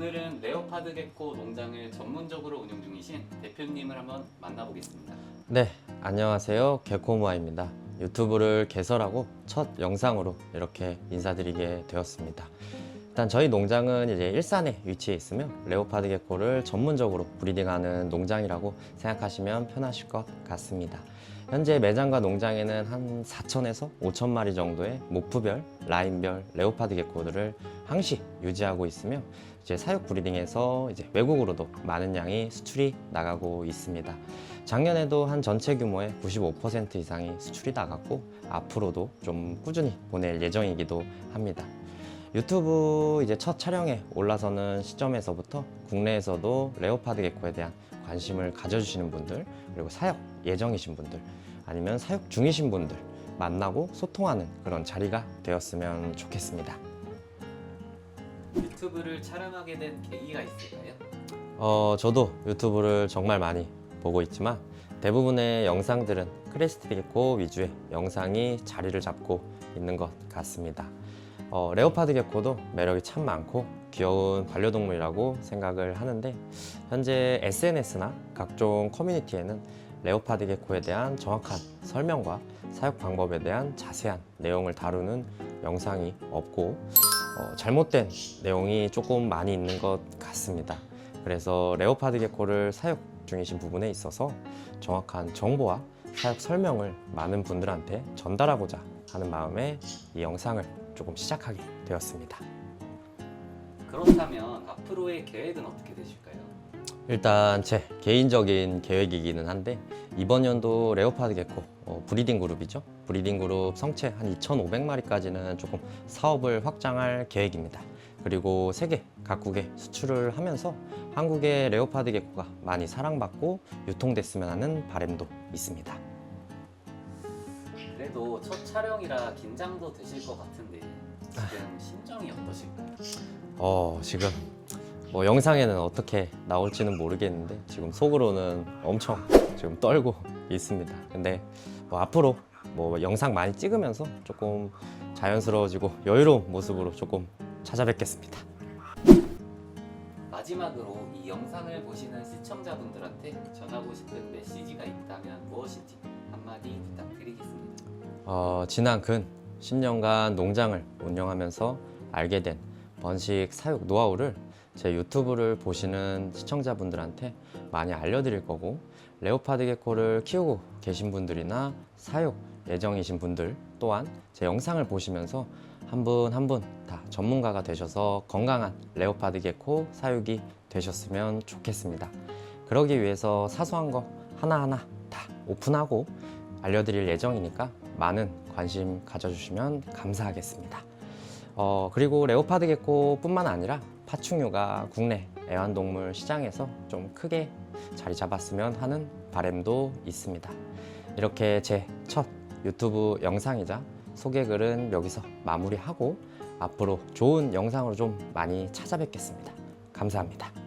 레오파드 개코 농장을 전문적으로 운영 중이신 대표님을 한번 만나보겠습니다. 네, 안녕하세요. 개코모아입니다. 유튜브를 개설하고 첫 영상으로 이렇게 인사드리게 되었습니다. 일단 저희 농장은 이제 일산에 위치해 있으며 레오파드 개코를 전문적으로 브리딩하는 농장이라고 생각하시면 편하실 것 같습니다. 현재 매장과 농장에는 한 4천에서 5천 마리 정도의 모프별, 라인별 레오파드 개코들을 항시 유지하고 있으며 이제 사육 브리딩에서 이제 외국으로도 많은 양이 수출이 나가고 있습니다. 작년에도 한 전체 규모의 95% 이상이 수출이 나갔고 앞으로도 좀 꾸준히 보낼 예정이기도 합니다. 유튜브 이제 첫 촬영에 올라서는 시점에서부터 국내에서도 레오파드 개코에 대한 관심을 가져주시는 분들 그리고 사육 예정이신 분들 아니면 사육 중이신 분들 만나고 소통하는 그런 자리가 되었으면 좋겠습니다. 유튜브를 촬영하게 된 계기가 있을까요? 어, 저도 유튜브를 정말 많이 보고 있지만 대부분의 영상들은 크레스트 개코 위주의 영상이 자리를 잡고 있는 것 같습니다. 어, 레오파드 개코도 매력이 참 많고 귀여운 반려동물이라고 생각을 하는데 현재 SNS나 각종 커뮤니티에는 레오파드 개코에 대한 정확한 설명과 사육 방법에 대한 자세한 내용을 다루는 영상이 없고 어, 잘못된 내용이 조금 많이 있는 것 같습니다. 그래서 레오파드 개코를 사육 중이신 부분에 있어서 정확한 정보와 사육 설명을 많은 분들한테 전달하고자 하는 마음에 이 영상을 조금 시작하게 되었습니다. 그렇다면 앞으로의 계획은 어떻게 되실까요? 일단 제 개인적인 계획이기는 한데 이번 연도 레오파드 개코 어, 브리딩 그룹이죠. 브리딩 그룹 성체 한 2,500마리까지는 조금 사업을 확장할 계획입니다. 그리고 세계 각국에 수출을 하면서 한국의 레오파드 개코가 많이 사랑받고 유통됐으면 하는 바람도 있습니다. 그래도 첫 촬영이라 긴장도 되실 것 같은데 지금 심정이 어떠실까요? 어 지금 뭐 영상에는 어떻게 나올지는 모르겠는데 지금 속으로는 엄청 지금 떨고 있습니다. 근데 뭐 앞으로 뭐 영상 많이 찍으면서 조금 자연스러워지고 여유로운 모습으로 조금 찾아뵙겠습니다. 마지막으로 이 영상을 보시는 시청자분들한테 전하고 싶은 메시지가 있다면 무엇인지 한마디 부탁드리겠습니다. 어, 지난 근 10년간 농장을 운영하면서 알게 된 번식 사육 노하우를 제 유튜브를 보시는 시청자분들한테 많이 알려드릴 거고 레오파드 개코를 키우고 계신 분들이나 사육 예정이신 분들 또한 제 영상을 보시면서 한 분 한 분 다 전문가가 되셔서 건강한 레오파드 개코 사육이 되셨으면 좋겠습니다. 그러기 위해서 사소한 거 하나하나 다 오픈하고 알려드릴 예정이니까 많은 관심 가져주시면 감사하겠습니다. 어, 그리고 레오파드 개코뿐만 아니라 파충류가 국내 애완동물 시장에서 좀 크게 자리 잡았으면 하는 바람도 있습니다. 이렇게 제 첫 유튜브 영상이자 소개글은 여기서 마무리하고 앞으로 좋은 영상으로 좀 많이 찾아뵙겠습니다. 감사합니다.